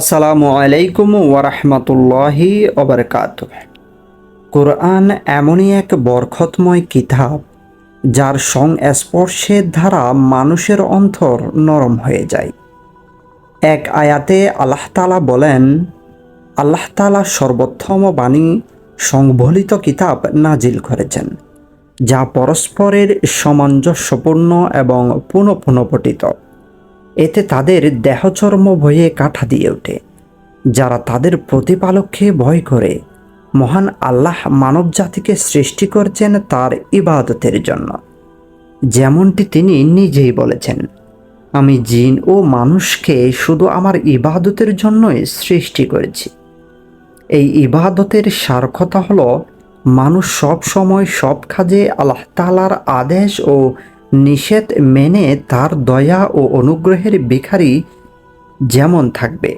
আসসালামু আলাইকুম ওরহমতুল্লাহি ওবরকাত কোরআন এমনই এক বরকতময় কিতাব, যার সংস্পর্শের দ্বারা মানুষের অন্তর নরম হয়ে যায়। এক আয়াতে আল্লাহ তালা বলেন, আল্লাহ তালা সর্বোত্তম বাণী সংবলিত কিতাব নাজিল করেছেন, যা পরস্পরের সামঞ্জস্যপূর্ণ এবং পুনঃপুনপঠিত। এতে তাদের দেহচর্ম ভয়ে কাঠা দিয়ে ওঠে। যারা তাদের প্রতিপালককে ভয় করে, মহান আল্লাহ মানব জাতিকে সৃষ্টি করছেন তার ইবাদতের জন্য। যেমনটি তিনি নিজেই বলেছেন, আমি জিন ও মানুষকে শুধু আমার ইবাদতের জন্যই সৃষ্টি করেছি। এই ইবাদতের সার কথা হলো, মানুষ সব সময় সব কাজে আল্লাহ তালার আদেশ ও নিষেধ মেনে তার দয়া ও অনুগ্রহের ভিখারি যেমন থাকবে,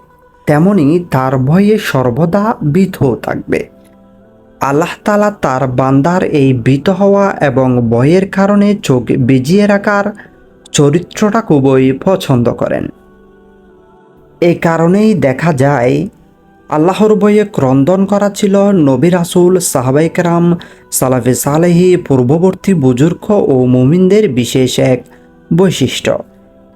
তেমনি তার ভয়ে সর্বদা বিধ থাকবে। আল্লাহ তালা তার বান্দার এই বিত হওয়া এবং ভয়ের কারণে চোখ বিজিয়ে রাখার চরিত্রটা খুবই পছন্দ করেন। এ কারণেই দেখা যায় আল্লাহর বইয়ে ক্রন্দন করা ছিল নবী রাসুল সাহাবাইকরাম সালাফে সালেহি, পূর্ববর্তী বুজুর্গ ও মুমিনদের বিশেষ এক বৈশিষ্ট্য।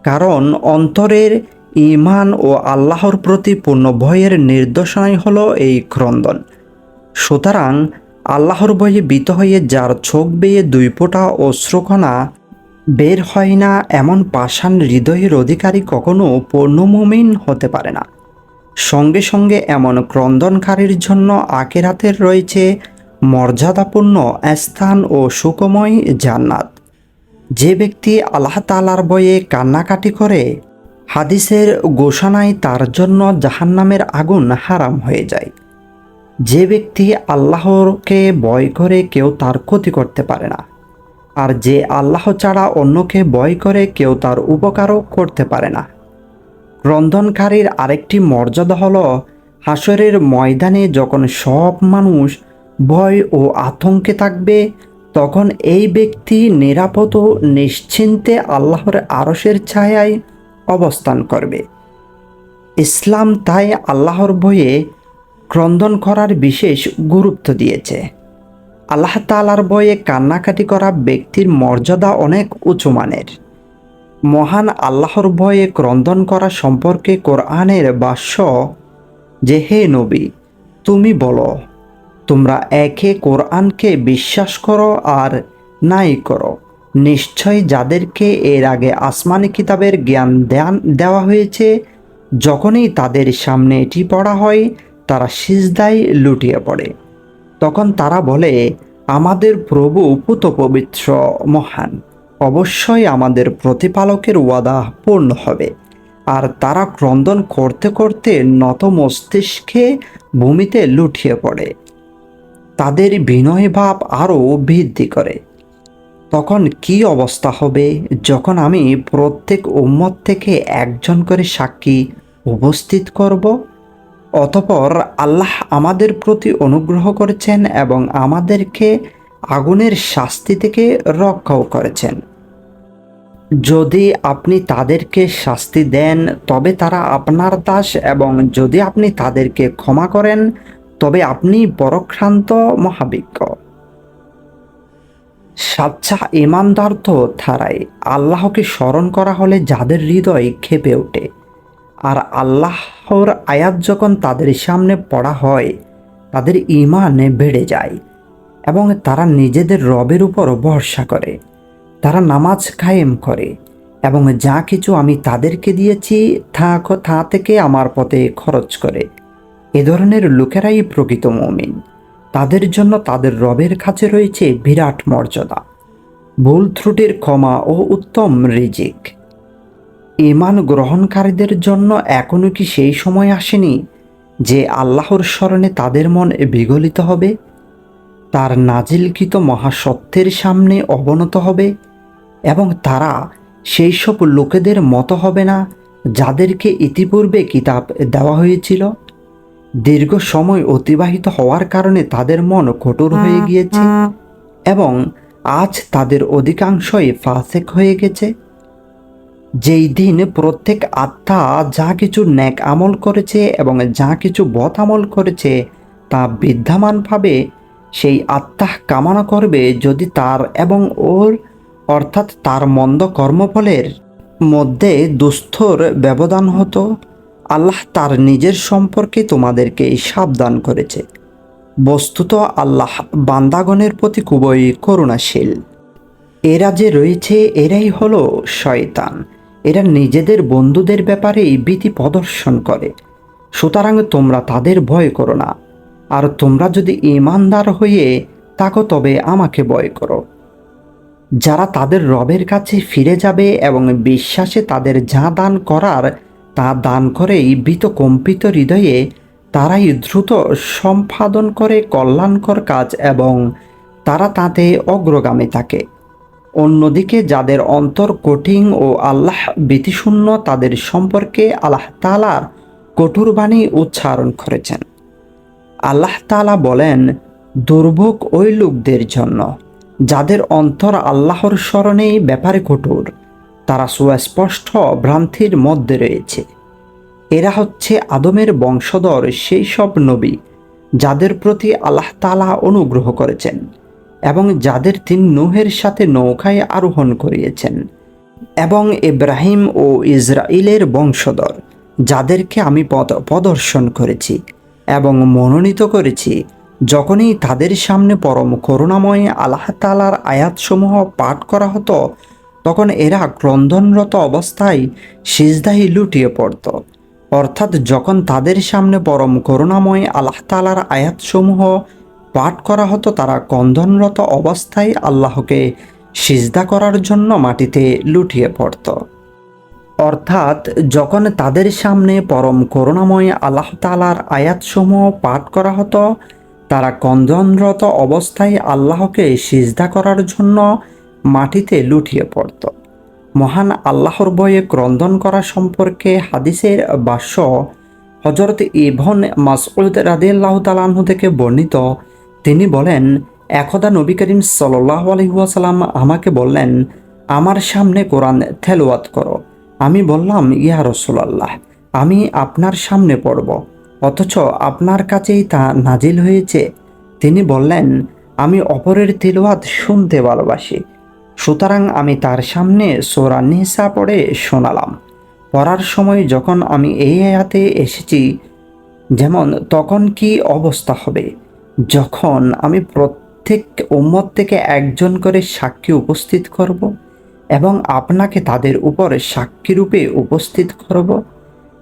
কারণ অন্তরের ইমান ও আল্লাহর প্রতি পূর্ণ ভয়ের নির্দেশনাই হলো এই ক্রন্দন। সুতরাং আল্লাহর বইয়ে বিত হয়ে যার চোখ বেয়ে দুই ফোঁটা অশ্রুকণা বের হয় না, এমন পাষাণ হৃদয়ের অধিকারী কখনো পূর্ণমুমিন হতে পারে না। সঙ্গে সঙ্গে এমন ক্রন্দনকারীর জন্য আকেরাতের রয়েছে মর্যাদাপূর্ণ স্থান ও সুকময় জান্নাত। যে ব্যক্তি আল্লাহ তালার বয়ে কান্নাকাটি করে, হাদিসের ঘোষণায় তার জন্য জাহান্নামের আগুন হারাম হয়ে যায়। যে ব্যক্তি আল্লাহকে ভয় করে কেউ তার ক্ষতি করতে পারে না, আর যে আল্লাহ ছাড়া অন্যকে ভয় করে কেউ তার উপকারও করতে পারে না। রন্ধনকারীর আরেকটি মর্যাদা হল, হাসরের ময়দানে যখন সব মানুষ ভয় ও আতঙ্কে থাকবে, তখন এই ব্যক্তি নিরাপদ ও নিশ্চিন্তে আল্লাহর আরসের ছায়ায় অবস্থান করবে। ইসলাম তাই আল্লাহর বইয়ে ক্রন্দন করার বিশেষ গুরুত্ব দিয়েছে। আল্লাহ তালার বয়ে কান্নাকাটি করা ব্যক্তির মর্যাদা অনেক উঁচু মানের। মহান আল্লাহর ভয়ে ক্রন্দন করা সম্পর্কে কোরআনের বাস্য যে হে নবী, তুমি বলো, তোমরা একে কোরআনকে বিশ্বাস করো আর নাই করো। নিশ্চয় যাদেরকে এর আগে আসমানি কিতাবের জ্ঞান দেন দেওয়া হয়েছে, যখনই তাদের সামনে এটি পড়া হয়, তারা সিজদায় লুটিয়ে পড়ে। তখন তারা বলে, আমাদের প্রভু পুত পবিত্র, মহান। অবশ্যই আমাদের প্রতিপালকের ওয়াদা পূর্ণ হবে। আর তারা ক্রন্দন করতে করতে নত মস্তিষ্কে ভূমিতে লুটিয়ে পড়ে। তাদের বিনয় ভাব আরও বৃদ্ধি করে। তখন কি অবস্থা হবে যখন আমি প্রত্যেক উম্মত থেকে একজন করে সাক্ষী উপস্থিত করব? অতপর আল্লাহ আমাদের প্রতি অনুগ্রহ করেছেন এবং আমাদেরকে আগুনের শাস্তি থেকে রক্ষাও করেছেন। যদি আপনি তাদেরকে শাস্তি দেন, তবে তারা আপনার দাস এবং যদি আপনি তাদেরকে ক্ষমা করেন, তবে আপনি পরক্রান্ত মহাবিজ্ঞ। সাচ্চা ইমানদার তো আল্লাহকে স্মরণ করা হলে যাদের হৃদয় খেপে ওঠে, আর আল্লাহর আয়াত যখন তাদের সামনে পড়া হয়, তাদের ইমানে বেড়ে যায় এবং তারা নিজেদের রবের উপর ভরসা করে। তারা নামাজ কায়েম করে এবং যা কিছু আমি তাদেরকে দিয়েছি, তা তা থেকে আমার পথে খরচ করে। এ ধরনের লোকেরাই প্রকৃত মমিন। তাদের জন্য তাদের রবের কাছে রয়েছে বিরাট মর্যাদা, ভুল ত্রুটির ক্ষমা ও উত্তম রিজিক। ইমান গ্রহণকারীদের জন্য এখনও কি সেই সময় আসেনি যে আল্লাহর স্মরণে তাদের মন বিগলিত হবে? তার নাজিলকৃত মহাসত্যের সামনে অবনত হবে? এবং তারা সেই সব লোকেদের মতো হবে না যাদেরকে ইতিপূর্বে কিতাব দেওয়া হয়েছিল। দীর্ঘ সময় অতিবাহিত হওয়ার কারণে তাদের মন কঠোর হয়ে গিয়েছে এবং আজ তাদের অধিকাংশই ফাসেক হয়ে গেছে। যেই দিন প্রত্যেক আত্মা যা কিছু ন্যাক আমল করেছে এবং যা কিছু বধ আমল করেছে তা বিদ্যমানভাবে সেই আত্মা কামনা করবে যদি তার এবং ওর অর্থাৎ তার মন্দ কর্মফলের মধ্যে দুস্থর ব্যবধান হতো। আল্লাহ তার নিজের সম্পর্কে তোমাদেরকে সাবধান করেছে। বস্তুত আল্লাহ বান্দাগণের প্রতি খুবই করুণাশীল। এরা যে রয়েছে, এরাই হলো শয়তান। এরা নিজেদের বন্ধুদের ব্যাপারেই ভীতি প্রদর্শন করে। সুতরাং তোমরা তাদের ভয় করো না। আর তোমরা যদি ইমানদার হয়ে থাকো, তবে আমাকে ভয় করো। যারা তাদের রবের কাছে ফিরে যাবে এবং বিশ্বাসে তাদের যা দান করার, তা দান করেই ভীত কম্পিত হৃদয়ে তারাই দ্রুত সম্পাদন করে কল্যাণকর কাজ এবং তারা তাতে অগ্রগামী থাকে। অন্যদিকে যাদের অন্তর কঠিন ও আল্লাহ ভীতিশূন্য, তাদের সম্পর্কে আল্লাহ তালার কঠোর বাণী উচ্চারণ করেছেন। আল্লাহ তালা বলেন, দুর্ভোগ ওই লোকদের জন্য। যাদের অন্তর আল্লাহর স্মরণেই ব্যাপারে কঠোর, তারা সুস্পষ্ট ভ্রান্তির মধ্যে রয়েছে। এরা হচ্ছে আদমের বংশধর সেই সব নবী যাদের প্রতি আল্লাহ তালা অনুগ্রহ করেছেন এবং যাদের তিনি নুহের সাথে নৌকায় আরোহণ করিয়েছেন এবং ইব্রাহিম ও ইসরায়েলের বংশধর যাদেরকে আমি পদ প্রদর্শন করেছি এবং মনোনীত করেছি যখনই তাদের সামনে পরম করুণাময় আল্লাহ তালার আয়াতসমূহ পাঠ করা হতো, তখন এরা ক্রন্দনরত অবস্থায় সিজদাহি লুটিয়ে পড়ত। অর্থাৎ যখন তাদের সামনে পরম করুণাময় আল্লাহ তালার আয়াতসমূহ পাঠ করা হতো, তারা কন্দনরত অবস্থায় আল্লাহকে সিজদা করার জন্য মাটিতে লুটিয়ে পড়ত। অর্থাৎ যখন তাদের সামনে পরম করুণাময় আল্লাহ তালার আয়াতসমূহ পাঠ করা হতো তারা কন্দনরত অবস্থায় আল্লাহকে সিজদা করার জন্য মাটিতে লুটিয়ে পড়ত। মহান আল্লাহর বয়ে ক্রন্দন করা সম্পর্কে হাদিসের বাস্য হজরত ইভন মাসউদ রাদিয়াল্লাহ তালাহু থেকে বর্ণিত। তিনি বলেন, একদা নবী করিম সাল্লাহ আলহিহাসাল্লাম আমাকে বললেন, আমার সামনে কোরআন থেলোয়াত করো। আমি বললাম, ইয়া রসুলাল্লাহ, আমি আপনার সামনে পড়ব। অথচ আপনার কাছেই তা নাজিল হয়েছে। তিনি বললেন, আমি অপরের তিলওয়াত শুনতে ভালোবাসি। সুতরাং আমি তার সামনে সোরা নিসা পড়ে শোনালাম। পড়ার সময় যখন আমি এই আয়াতে এসেছি, যেমন, তখন কি অবস্থা হবে? যখন আমি প্রত্যেক উম্মত থেকে একজন করে সাক্ষী উপস্থিত করব এবং আপনাকে তাদের উপর সাক্ষী রূপে উপস্থিত করব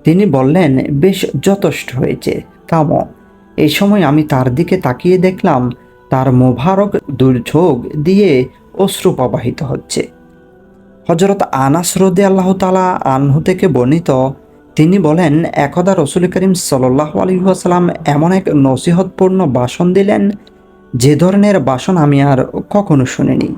তিনি বললেন, বেশ যথেষ্ট হয়েছে। থামো। এই সময় আমি তার দিকে তাকিয়ে দেখলাম, তার মোবারক দুর্যোগ দিয়ে অশ্রু প্রবাহিত হচ্ছে। হজরত আনাস রদে আল্লাহ তালা আনহু থেকে বর্ণিত, তিনি বলেন, একদা রসুল করিম সাল্লাহ আলহিহাসাল্লাম এমন এক নসিহতপূর্ণ বাসন দিলেন, যে ধরনের বাসন আমি আর কখনো শুনিনি।